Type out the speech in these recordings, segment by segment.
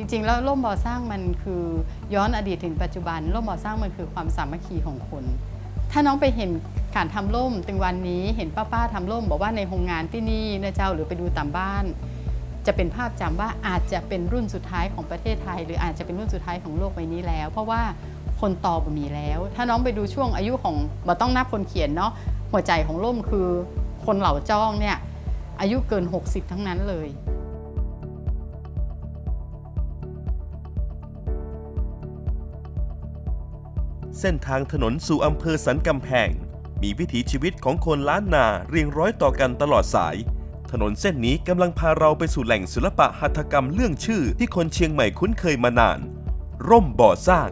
จริงๆ แล้วร่มบ่อสร้างมันคือย้อนอดีตถึงปัจจุบันร่มบ่อสร้างมันคือความสามัคคีของคน ถ้าน้องไปเห็นการทำร่มตึงวันนี้เห็นป้าๆทำร่ม บอกว่าในโรงงานที่นี่นะเจ้าหรือไปดูตามบ้าน จะเป็นภาพจำว่าอาจจะเป็นรุ่นสุดท้ายของประเทศไทย หรืออาจจะเป็นรุ่นสุดท้ายของโลกใบนี้แล้ว เพราะว่าคนต่อบ่มีแล้ว ถ้าน้องไปดูช่วงอายุของบ่ต้องนับคนเขียนเนาะหัวใจของร่มคือคนเหล่าจ้องเนี่ยอายุเกิน 60 ทั้งนั้นเลย เส้นทางถนนสู่อำเภอสันกำแพง มีวิถีชีวิตของคนล้านนาเรียงร้อยต่อกันตลอดสาย ถนนเส้นนี้กำลังพาเราไปสู่แหล่งศิลปะหัตถกรรมเรื่องชื่อที่คนเชียงใหม่คุ้นเคยมานาน ร่มบ่อสร้าง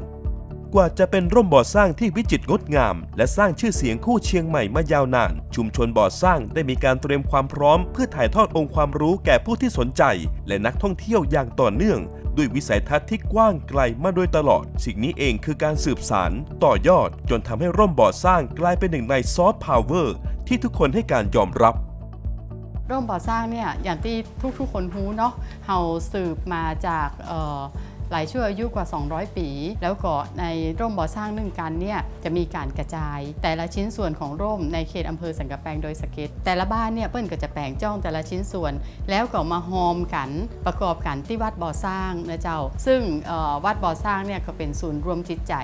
กว่าจะเป็นร่มบ่อสร้างที่วิจิตรงดงาม และสร้างชื่อเสียงคู่เชียงใหม่มายาวนาน ชุมชนบ่อสร้างได้มีการเตรียมความพร้อม เพื่อถ่ายทอดองค์ความรู้แก่ผู้ที่สนใจ และนักท่องเที่ยวอย่างต่อเนื่อง ด้วยวิสัยทัศน์ที่กว้างไกลมาโดยตลอด สิ่งนี้เองคือการสืบสารต่อยอด จนทำให้ร่มบ่อสร้างกลายเป็นหนึ่งในซอฟต์พาวเวอร์ที่ทุกคนให้การยอมรับร่มบ่อสร้างเนี่ยอย่างที่ทุกๆคนรู้เนาะเฮาสืบมาจากเอ่อ หลายชั่วอายุกว่า 200 ปี แล้วก็ในร่มบ่อสร้างนึ่งกันเนี่ยจะมีการกระจาย แต่ละชิ้นส่วนของร่มในเขตอำเภอสังกะแปงโดยสเก็ตแต่ละบ้านเนี่ยเปิ้นก็จะแปลงจ้องแต่ละชิ้นส่วน แล้วก็มาหอมกันประกอบกันที่วัดบ่อสร้างนะเจ้า ซึ่งวัดบ่อสร้างเนี่ยก็เป็นศูนย์รวมจิตใจ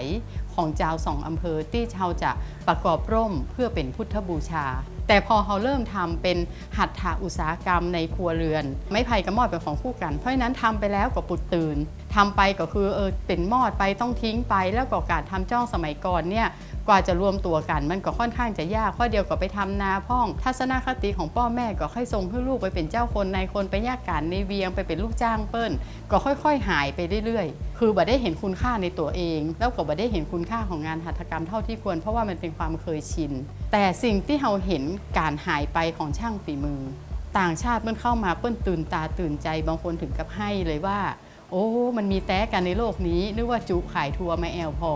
ของเจ้าสองอำเภอที่ชาวจะประกอบร่มเพื่อเป็นพุทธบูชา แต่พอเขาเริ่มทำเป็นหัตถอุตสาหกรรมในครัวเรือน ไม้ไผ่กับมอดเป็นของคู่กัน เพราะฉะนั้นทำไปแล้วก็ปุดตื่น ทำไปก็คือเออเป็นมอดไปต้องทิ้งไป แล้วก็การทำจ้องสมัยก่อนเนี่ยกว่าจะรวมตัวกันมันก็ค่อนข้างจะยากเพราะเดียวก็ไปทำนาพ่อง ทัศนคติของพ่อแม่ก็ให้ส่งให้ลูกไปเป็นเจ้าคนในายคนไปยากการในเวียงไปเป็นลูกจ้างเปิ้น ก็ค่อยๆ หายไปเรื่อยๆ คือบ่ได้เห็นคุณค่าในตัวเอง แล้วก็บ่ได้เห็นคุณค่าของงานหัตถกรรมเท่าที่ควรเพราะว่ามันเป็นความเคยชิน แต่สิ่งที่เราเห็นการหายไปของช่างฝีมือ ต่างชาติเมื่อเข้ามาเปิ้นตื่นตาตื่นใจบางคนถึงกับให้เลยว่า โอ้ มันมีแต้กันในโลกนี้นึกว่าจุขายทัวร์มาแอลพอ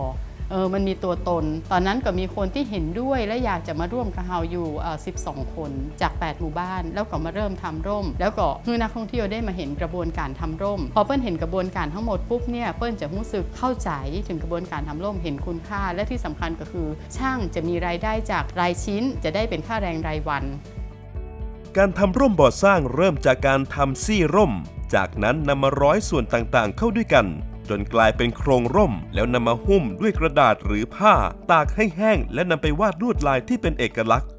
เออมันมีตัวตน ตอนนั้นก็มีคนที่เห็นด้วยและอยากจะมาร่วมกับเฮาอยู่12 คนจาก 8 หมู่บ้าน แล้วก็มาเริ่มทำร่ม แล้วก็เมื่อนักท่องเที่ยวได้มาเห็นกระบวนการทำร่ม พอเปิ้ลเห็นกระบวนการทั้งหมดปุ๊บเนี่ยเปิ้ลจะรู้สึกเข้าใจถึงกระบวนการทำร่มเห็นคุณค่า และที่สำคัญก็คือ ช่างจะมีรายได้จากรายชิ้น จะได้เป็นค่าแรงรายวัน การทำร่มบ่อสร้างเริ่มจากการทำซี่ร่ม จากนั้นนำมาร้อยส่วนต่างๆ เข้าด้วยกัน จนกลายเป็นโครงร่ม แล้วนำมาหุ้มด้วยกระดาษหรือผ้า ตากให้แห้งและนำไปวาดลวดลายที่เป็นเอกลักษณ์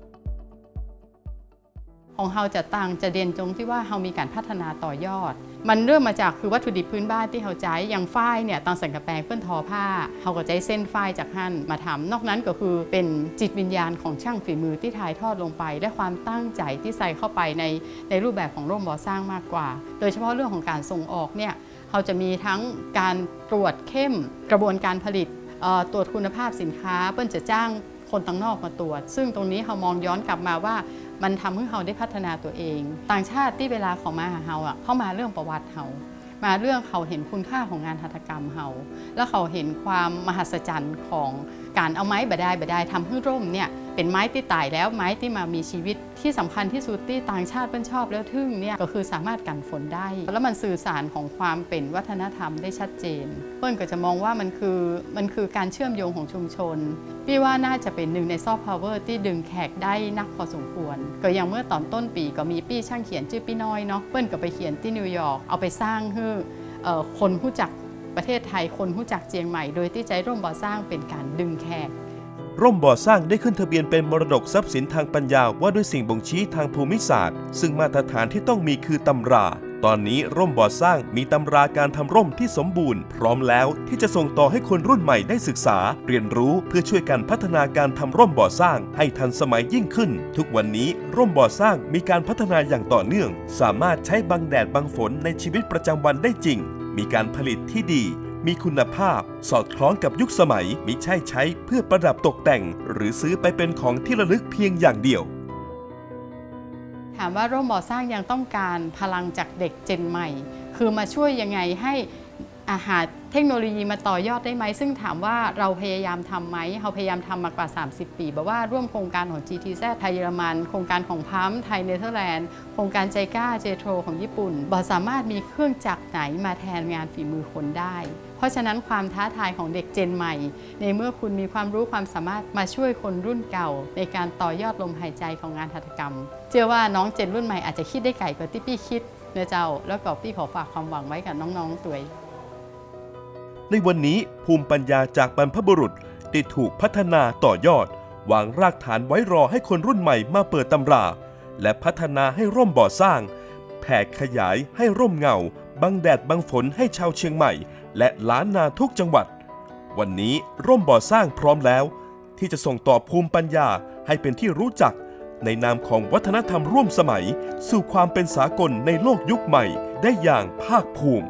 ของเฮาจะต่างจะเด่นตรงที่ว่าเฮามีการพัฒนาต่อยอด มันเริ่มมาจากคือวัตถุดิบพื้นบ้านที่เฮาใช้อย่างฝ้ายเนี่ยตอนสังกะแปงเพื่อนทอผ้าเฮาก็ใช้เส้นฝ้ายจากหั่นมาทำนอกนั้นก็คือเป็นจิตวิญญาณของช่างฝีมือที่ถ่ายทอดลงไป และความตั้งใจที่ใส่เข้าไปในในรูปแบบของร่มบ่อสร้างมากกว่า โดยเฉพาะเรื่องของการส่งออกเนี่ยเราจะมีทั้งการตรวจเข้มกระบวนการผลิตตรวจคุณภาพสินค้า เปิ้นจะจ้างคนต่างนอกมาตรวจ ซึ่งตรงนี้เรามองย้อนกลับมาว่า มันทำให้เขาได้พัฒนาตัวเอง ต่างชาติที่เวลาเขามาหาเขาอะเข้ามาเรื่องประวัติเขามาเรื่องเขาเห็นคุณค่าของงานหัตถกรรมเขาแล้วเขาเห็นความมหัศจรรย์ของการเอาไม้บดายบดายทำให้ร่มเนี่ย เป็นไม้ที่ตายแล้วไม้ที่มามีชีวิตที่สำคัญที่สุดที่ต่างชาติเพิ่นชอบแล้วทึ่งเนี่ยก็คือสามารถกันฝนได้ แล้วมันสื่อสารของความเป็นวัฒนธรรมได้ชัดเจน เปิ้ลก็จะมองว่ามันคือมันคือการเชื่อมโยงของชุมชน พี่ว่าน่าจะเป็นหนึ่งในซอฟต์พาวเวอร์ที่ดึงแขกได้นักพอสมควร ก็อย่างเมื่อตอนต้นปีก็มีปี้ช่างเขียนชื่อปี้น้อยเนาะเปิ้ลก็ไปเขียนที่นิวยอร์กเอาไปสร้างให้คนผู้จักประเทศไทยคนผู้จักเจียงใหม่ โดยที่ใจร่มบ่อสร้างเป็นการดึงแขก ร่มบ่อสร้างได้ขึ้นทะเบียนเป็นมรดกทรัพย์สินทางปัญญาว่าด้วยสิ่งบ่งชี้ทางภูมิศาสตร์ ซึ่งมาตรฐานที่ต้องมีคือตำรา ตอนนี้ร่มบ่อสร้างมีตำราการทำร่มที่สมบูรณ์ พร้อมแล้วที่จะส่งต่อให้คนรุ่นใหม่ได้ศึกษา เรียนรู้เพื่อช่วยกันพัฒนาการทำร่มบ่อสร้าง ให้ทันสมัยยิ่งขึ้น ทุกวันนี้ร่มบ่อสร้างมีการพัฒนาอย่างต่อเนื่อง สามารถใช้บังแดดบังฝนในชีวิตประจำวันได้จริง มีการผลิตที่ดีมีคุณภาพ สอดคล้องกับยุคสมัยมิใช่ใช้เพื่อประดับตกแต่ง หรือซื้อไปเป็นของที่ระลึกเพียงอย่างเดียว ถามว่าร่มบ่อสร้างยังต้องการพลังจากเด็กเจนใหม่ คือมาช่วยยังไงให้อาหารเทคโนโลยีมาต่อยอดได้ไหม ซึ่งถามว่าเราพยายามทำไหมเราพยายามทำมากว่า 30 ปีแบบว่าร่วมโครงการของ GTZ ไทยเยอรมัน โครงการของพัมไทยเนเธอร์แลนด์ โครงการใจกล้าเจโทรของญี่ปุ่นบอสามารถมีเครื่องจักรไหนมาแทนงานฝีมือคนได้ เพราะฉะนั้นความท้าทายของเด็กเจนใหม่ ในเมื่อคุณมีความรู้ความสามารถมาช่วยคนรุ่นเก่า ในการต่อยอดลมหายใจของงานหัตถกรรม เชื่อว่าน้องเจนรุ่นใหม่อาจจะคิดได้ไกลกว่าที่พี่คิดนะเจ้า แล้วก็พี่ขอฝากความหวังไว้กับน้องๆตัวในวันนี้ภูมิปัญญาจากบรรพบุรุษได้ถูกพัฒนาต่อยอดวางรากฐานไว้รอให้คนรุ่นใหม่มาเปิดตำรา และพัฒนาให้ร่มบ่อสร้าง แผ่ขยายให้ร่มเงา บังแดดบังฝนให้ชาวเชียงใหม่ และล้านนาทุกจังหวัด วันนี้ร่มบ่อสร้างพร้อมแล้ว ที่จะส่งต่อภูมิปัญญาให้เป็นที่รู้จัก ในนามของวัฒนธรรมร่วมสมัย สู่ความเป็นสากลในโลกยุคใหม่ได้อย่างภาคภูมิ